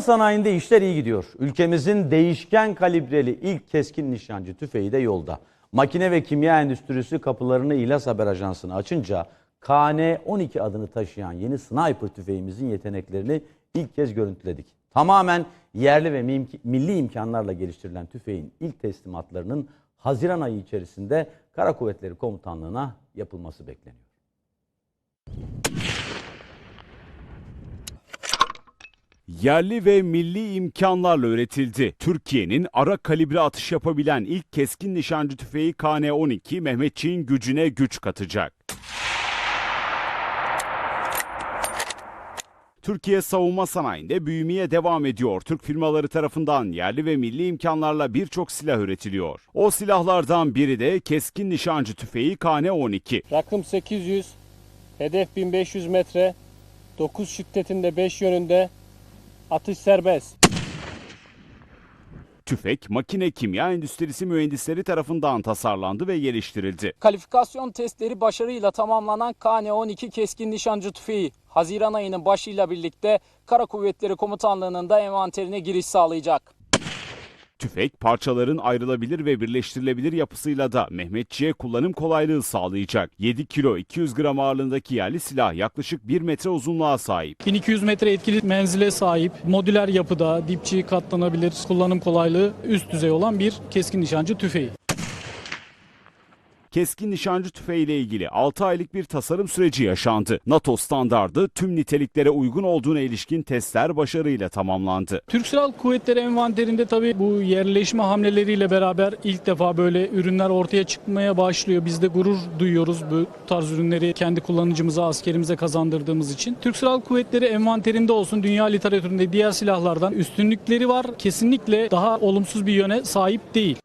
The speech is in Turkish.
Sanayinde işler iyi gidiyor. Ülkemizin değişken kalibreli ilk keskin nişancı tüfeği de yolda. Makine ve kimya endüstrisi kapılarını İlas Haber Ajansı'na açınca KN-12 adını taşıyan yeni sniper tüfeğimizin yeteneklerini ilk kez görüntüledik. Tamamen yerli ve milli imkanlarla geliştirilen tüfeğin ilk teslimatlarının Haziran ayı içerisinde Kara Kuvvetleri Komutanlığı'na yapılması bekleniyor. Yerli ve milli imkanlarla üretildi. Türkiye'nin ara kalibre atış yapabilen ilk keskin nişancı tüfeği KN-12 Mehmetçiğin gücüne güç katacak. Türkiye savunma sanayinde büyümeye devam ediyor. Türk firmaları tarafından yerli ve milli imkanlarla birçok silah üretiliyor. O silahlardan biri de keskin nişancı tüfeği KN-12. Rakım 800, hedef 1500 metre, 9 şiddetinde 5 yönünde, atış serbest. Tüfek, makine kimya endüstrisi mühendisleri tarafından tasarlandı ve geliştirildi. Kalifikasyon testleri başarıyla tamamlanan KN-12 keskin nişancı tüfeği Haziran ayının başıyla birlikte Kara Kuvvetleri Komutanlığı'nın da envanterine giriş sağlayacak. Tüfek parçaların ayrılabilir ve birleştirilebilir yapısıyla da Mehmetçiğe kullanım kolaylığı sağlayacak. 7 kilo 200 gram ağırlığındaki yerli silah yaklaşık 1 metre uzunluğa sahip. 1200 metre etkili menzile sahip, modüler yapıda, dipçi katlanabilir, kullanım kolaylığı üst düzey olan bir keskin nişancı tüfeği. Keskin nişancı tüfeğiyle ilgili 6 aylık bir tasarım süreci yaşandı. NATO standardı tüm niteliklere uygun olduğuna ilişkin testler başarıyla tamamlandı. Türk Silahlı Kuvvetleri envanterinde tabii bu yerleşme hamleleriyle beraber ilk defa böyle ürünler ortaya çıkmaya başlıyor. Biz de gurur duyuyoruz bu tarz ürünleri kendi kullanıcımıza, askerimize kazandırdığımız için. Türk Silahlı Kuvvetleri envanterinde olsun dünya literatüründe diğer silahlardan üstünlükleri var. Kesinlikle daha olumsuz bir yöne sahip değil.